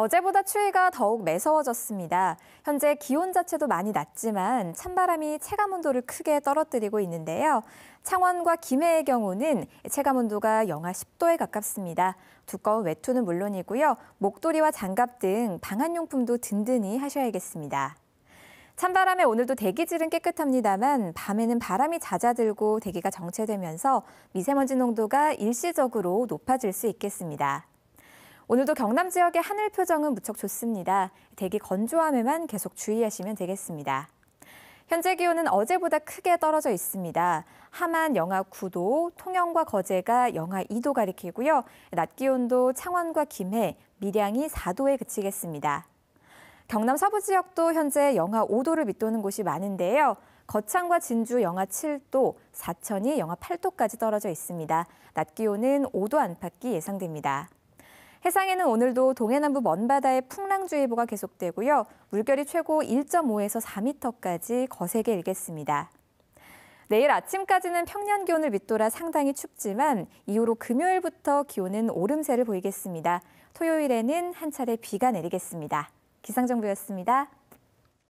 어제보다 추위가 더욱 매서워졌습니다. 현재 기온 자체도 많이 낮지만 찬바람이 체감 온도를 크게 떨어뜨리고 있는데요. 창원과 김해의 경우는 체감 온도가 영하 10도에 가깝습니다. 두꺼운 외투는 물론이고요. 목도리와 장갑 등 방한용품도 든든히 하셔야겠습니다. 찬바람에 오늘도 대기질은 깨끗합니다만 밤에는 바람이 잦아들고 대기가 정체되면서 미세먼지 농도가 일시적으로 높아질 수 있겠습니다. 오늘도 경남 지역의 하늘 표정은 무척 좋습니다. 대기 건조함에만 계속 주의하시면 되겠습니다. 현재 기온은 어제보다 크게 떨어져 있습니다. 함안 영하 9도, 통영과 거제가 영하 2도 가리키고요. 낮 기온도 창원과 김해, 밀양이 4도에 그치겠습니다. 경남 서부 지역도 현재 영하 5도를 밑도는 곳이 많은데요. 거창과 진주 영하 7도, 사천이 영하 8도까지 떨어져 있습니다. 낮 기온은 5도 안팎이 예상됩니다. 해상에는 오늘도 동해남부 먼바다에 풍랑주의보가 계속되고요. 물결이 최고 1.5에서 4m까지 거세게 일겠습니다. 내일 아침까지는 평년 기온을 밑돌아 상당히 춥지만 이후로 금요일부터 기온은 오름세를 보이겠습니다. 토요일에는 한 차례 비가 내리겠습니다. 기상정보였습니다.